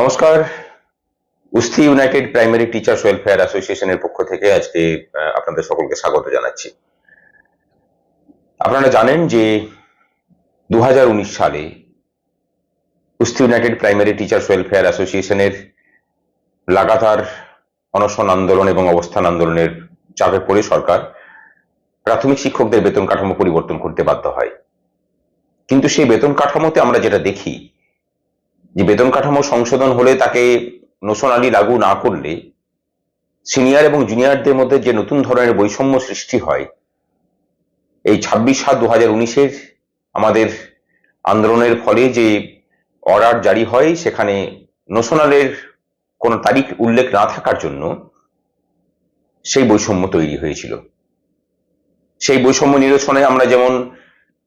নমস্কার। Usthi united primary teachers welfare অ্যাসোসিয়েশনের পক্ষ থেকে আজকে আপনাদের সকলকে স্বাগত জানাচ্ছি। আপনারা জানেন যে দু সালে Usthi united primary teachers welfare অ্যাসোসিয়েশনের লাগাতার অনশন আন্দোলন এবং অবস্থান আন্দোলনের চাপে পড়ে সরকার প্রাথমিক শিক্ষকদের বেতন কাঠামো পরিবর্তন করতে বাধ্য হয়। কিন্তু সেই বেতন কাঠামোতে আমরা যেটা দেখি যে বেতন কাঠামো সংশোধন হলে তাকে নোশনালি লাগু না করলে সিনিয়র এবং জুনিয়রদের মধ্যে যে নতুন ধরনের বৈষম্য সৃষ্টি হয়, এই ছাব্বিশ সাত দু হাজার উনিশের আমাদের আন্দোলনের ফলে যে অর্ডার জারি হয়, সেখানে নোশনালের কোনো তারিখ উল্লেখ না থাকার জন্য সেই বৈষম্য তৈরি হয়েছিল। সেই বৈষম্য নিরসনে আমরা যেমন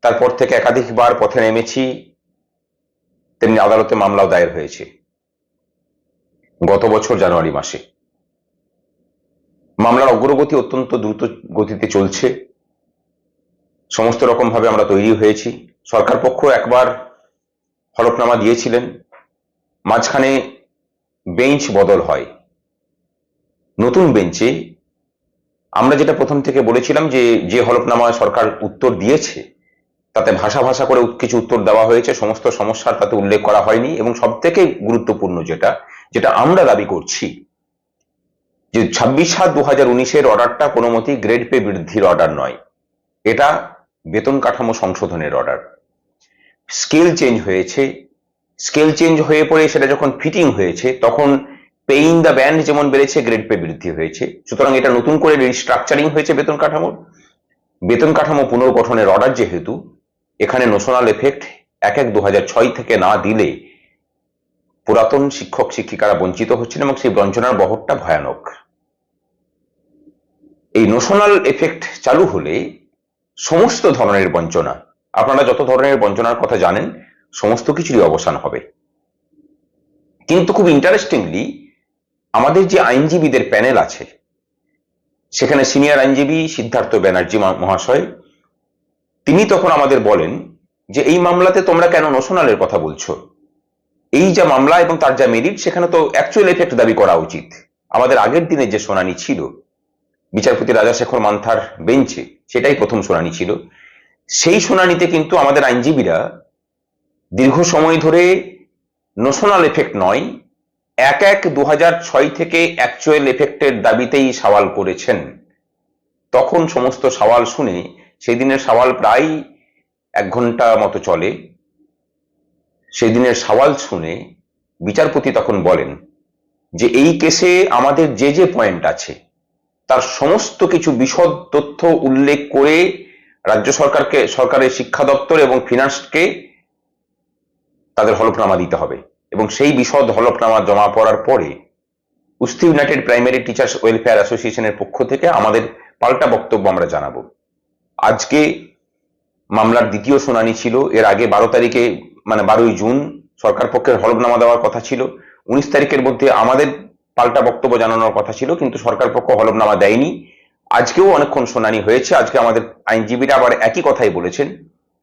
তারপর থেকে একাধিকবার পথে নেমেছি তেমনি আদালতে মামলাও দায়ের হয়েছে। গত বছর জানুয়ারি মাসে। মামলার অগ্রগতি অত্যন্ত দ্রুত গতিতে চলছে। সমস্ত রকম ভাবে আমরা তৈরি হয়েছি। সরকার পক্ষ একবার হলফনামা দিয়েছিলেন। মাঝখানে বেঞ্চ বদল হয়। নতুন বেঞ্চে আমরা যেটা প্রথম থেকে বলেছিলাম যে যে হলফনামায় সরকার উত্তর দিয়েছে তাতে ভাষা ভাষা করে কিছু উত্তর দেওয়া হয়েছে। সমস্ত সমস্যার তাতে উল্লেখ করা হয়নি এবং সব থেকে গুরুত্বপূর্ণ যেটা যেটা আমরা দাবি করছি, যে ছাব্বিশ সাত দু হাজার উনিশের অর্ডারটা কোনো মতেই গ্রেড পে বৃদ্ধির অর্ডার নয়। এটা বেতন কাঠামো সংশোধনের অর্ডার স্কেল চেঞ্জ হয়েছে। স্কেল চেঞ্জ হয়ে পড়ে সেটা যখন ফিটিং হয়েছে, তখন পেইং দ্য ব্যান্ড যেমন বেড়েছে গ্রেড পে বৃদ্ধি হয়েছে। সুতরাং এটা নতুন করে রিস্ট্রাকচারিং হয়েছে বেতন কাঠামোর। বেতন কাঠামো পুনর্গঠনের অর্ডার যেহেতু এখানে নোশনাল এফেক্ট এক এক দু থেকে না দিলে পুরাতন শিক্ষক শিক্ষিকারা বঞ্চিত হচ্ছেন এবং সেই বঞ্চনার বহরটা ভয়ানক। এই নোশনাল এফেক্ট চালু হলে সমস্ত ধরনের বঞ্চনা, আপনারা যত ধরনের বঞ্চনার কথা জানেন, সমস্ত কিছুরই অবসান হবে। কিন্তু খুব ইন্টারেস্টিংলি আমাদের যে আইনজীবীদের প্যানেল আছে, সেখানে সিনিয়র আইনজীবী সিদ্ধার্থ ব্যানার্জি মহাশয় তিনি তখন আমাদের বলেন যে এই মামলাতে তোমরা কেন নোশনালের কথা বলছো? এই যা মামলা এবং তার যা মেরিট সেখানে তো অ্যাকচুয়াল এফেক্ট দাবি করা উচিত। আমাদের আগের দিনে যে শুনানি ছিল, বিচারপতি রাজাশেখর মান্থার বেঞ্চে, সেটাই প্রথম শুনানি ছিল। সেই শুনানিতে কিন্তু আমাদের আইনজীবীরা দীর্ঘ সময় ধরে নোশনাল এফেক্ট নয়, এক এক দু ছয় থেকে অ্যাকচুয়াল এফেক্টের দাবিতেই সওয়াল করেছেন। তখন সমস্ত সওয়াল শুনে সেই দিনের সওয়াল প্রায় এক ঘণ্টা মতো চলে। সেই দিনের সওয়াল শুনে বিচারপতি তখন বলেন যে, এই কেসে আমাদের যে যে পয়েন্ট আছে, তার সমস্ত কিছু বিশদ তথ্য উল্লেখ করে রাজ্য সরকারকে, সরকারের শিক্ষা দপ্তর এবং ফিনান্সকে তাদের হলফনামা দিতে হবে। এবং সেই বিশদ হলফনামা জমা পড়ার পরে Usthi united primary teachers welfare অ্যাসোসিয়েশনের পক্ষ থেকে আমাদের পাল্টা বক্তব্য আমরা জানাব। আজকে মামলার দ্বিতীয় শুনানি ছিল। এর আগে বারো তারিখে মানে বারোই জুন সরকার পক্ষের হলফনামা দেওয়ার কথা ছিল। উনিশ তারিখের মধ্যে আমাদের পাল্টা বক্তব্য জানানোর কথা ছিল, কিন্তু সরকার পক্ষ হলফনামা দেয়নি। আজকেও অনেকক্ষণ শুনানি হয়েছে। আজকে আমাদের আইনজীবীরা আবার একই কথাই বলেছেন।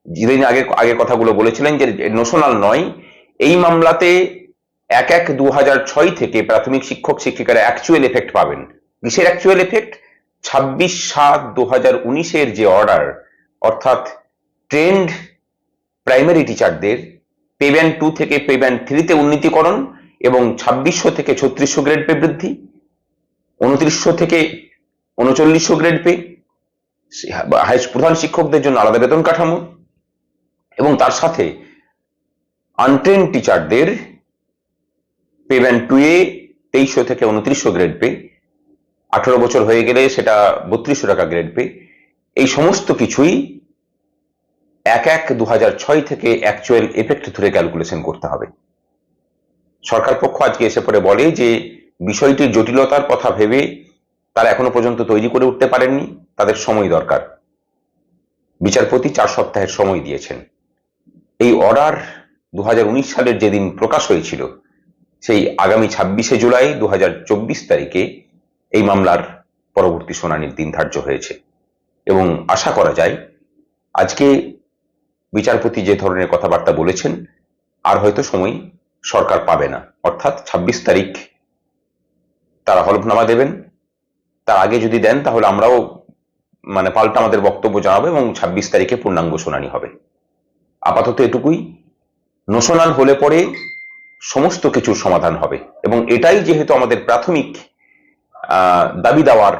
যেদিন আগে আগে কথাগুলো বলেছিলেন যে নোশনাল নয়। এই মামলাতে এক এক দু থেকে প্রাথমিক শিক্ষক শিক্ষিকারা অ্যাকচুয়াল এফেক্ট পাবেন। কিসের অ্যাকচুয়াল এফেক্ট ছাব্বিশ সাত দু হাজার উনিশের যে অর্ডার, অর্থাৎ ট্রেন্ড প্রাইমারি টিচারদের পে ব্যান্ড টু থেকে পে ব্যান্ড থ্রিতে উন্নীতিকরণ এবং ছাব্বিশশো থেকে ছত্রিশশো গ্রেড পে বৃদ্ধি, উনত্রিশশো থেকে উনচল্লিশশো গ্রেড পে, হাই- প্রধান শিক্ষকদের জন্য আলাদা বেতন কাঠামো এবং তার সাথে আনট্রেন টিচারদের পে ব্যান্ড টু এ তেইশশো থেকে উনত্রিশশো গ্রেড পে আঠারো বছর হয়ে গেলে সেটা বত্রিশশো টাকা গ্রেড পে এই সমস্ত কিছুই এক এক দু ছয় থেকে অ্যাকচুয়াল এফেক্ট ধরে ক্যালকুলেশন করতে হবে। সরকার পক্ষ আজকে এসে পরে বলে যে, বিষয়টির জটিলতার কথা ভেবে তারা এখনও পর্যন্ত তৈরি করে উঠতে পারেননি, তাদের সময় দরকার। বিচারপতি চার সপ্তাহের সময় দিয়েছেন। এই অর্ডার দু হাজার উনিশ সালের যেদিন প্রকাশ হয়েছিল, সেই আগামী ছাব্বিশে জুলাই দু হাজার চব্বিশ তারিখে এই মামলার পরবর্তী শুনানির দিন ধার্য হয়েছে। এবং আশা করা যায়, আজকে বিচারপতি যে ধরনের কথাবার্তা বলেছেন, আর হয়তো সময় সরকার পাবে না। অর্থাৎ ছাব্বিশ তারিখ তারা হলফনামা দেবেন। তার আগে যদি দেন, তাহলে আমরাও মানে পাল্টা আমাদের বক্তব্য জানাব এবং ছাব্বিশ তারিখে পূর্ণাঙ্গ শুনানি হবে। আপাতত এটুকুই। নোশনাল হলে পরে সমস্ত কিছুর সমাধান হবে। এবং এটাই যেহেতু আমাদের প্রাথমিক দাবি দেওয়ার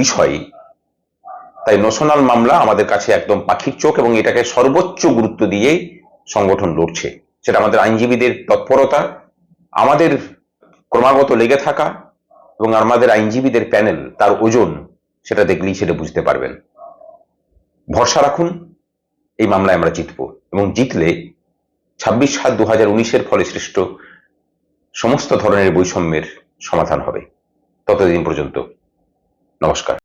বিষয়। তাই নোশনাল মামলা আমাদের কাছে একদম পাখির চোখ এবং এটাকে সর্বোচ্চ গুরুত্ব দিয়ে সংগঠন লড়ছে। সেটা আমাদের আইনজীবীদের তৎপরতা, আমাদের ক্রমাগত লেগে থাকা এবং আমাদের আইনজীবীদের প্যানেল, তার ওজন, সেটা দেখলেই সেটা বুঝতে পারবেন। ভরসা রাখুন, এই মামলায় আমরা জিতব এবং জিতলে ছাব্বিশ সাত দু হাজার উনিশের ফলে সৃষ্ট সমস্ত ধরনের বৈষম্যের সমাধান হবে। ততদিন পর্যন্ত। নমস্কার।